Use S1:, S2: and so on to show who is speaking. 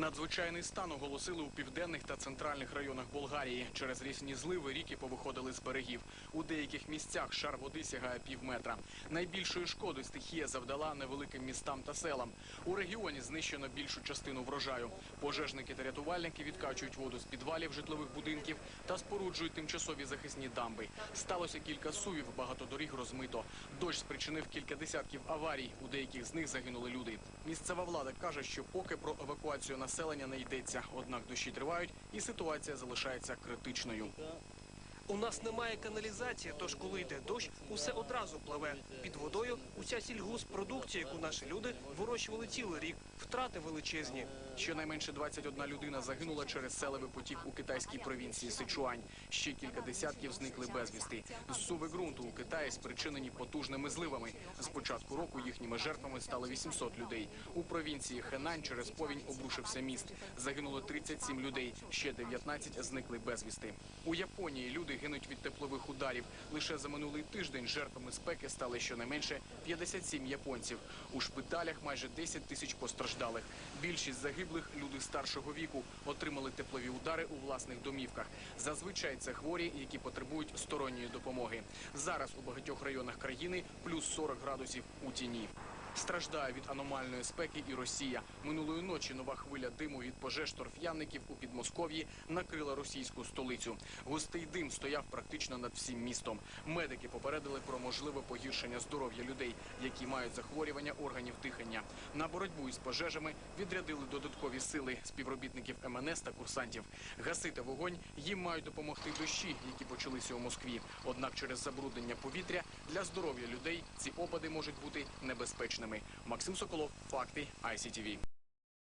S1: Надзвичайний стан оголосили у південних та центральних районах Болгарії. Через різні зливи ріки повиходили з берегів. У деяких місцях шар води сягає пів метра. Найбільшої шкоди стихія завдала невеликим містам та селам. У регіоні знищено більшу частину врожаю. Пожежники та рятувальники відкачують воду з підвалів житлових будинків та споруджують тимчасові захисні дамби. Сталося кілька сувів, багато доріг розмито. Дощ спричинив кілька десятків аварій. У деяких з них загинули люди. Місцева влада каже, що поки про евакуацію населення не йдеться. Однак дощі тривають і ситуація залишається критичною.
S2: У нас немає каналізації, тож коли йде дощ, усе одразу пливе. Під водою уся сільгоспродукція, яку наші люди вирощували цілий рік. Втрати величезні.
S1: Щонайменше 21 людина загинула через селевий потік у китайській провінції Сичуань. Ще кілька десятків зникли безвісти. Зсуви ґрунту у Китаї спричинені потужними зливами. З початку року їхніми жертвами стало 800 людей. У провінції Хенань через повінь обрушився міст. Загинуло 37 людей. Ще 19 зникли безвісти. У Японії люди гинуть від теплових ударів. Лише за минулий тиждень жертвами спеки стали щонайменше 57 японців. У шпиталях майже 10 тисяч постраждалих. Більшість загиблих люди старшого віку отримали теплові удари у власних домівках. Зазвичай це хворі, які потребують сторонньої допомоги. Зараз у багатьох районах країни плюс 40 градусів у тіні. Страждає від аномальної спеки і Росія. Минулої ночі нова хвиля диму від пожеж торф'янників у Підмосков'ї накрила російську столицю. Густий дим стояв практично над всім містом. Медики попередили про можливе погіршення здоров'я людей, які мають захворювання органів дихання. На боротьбу із пожежами відрядили додаткові сили співробітників МНС та курсантів. Гасити вогонь їм мають допомогти дощі, які почалися у Москві. Однак через забруднення повітря для здоров'я людей ці опади можуть бути небезпечними. Максим Соколов, факти ICTV.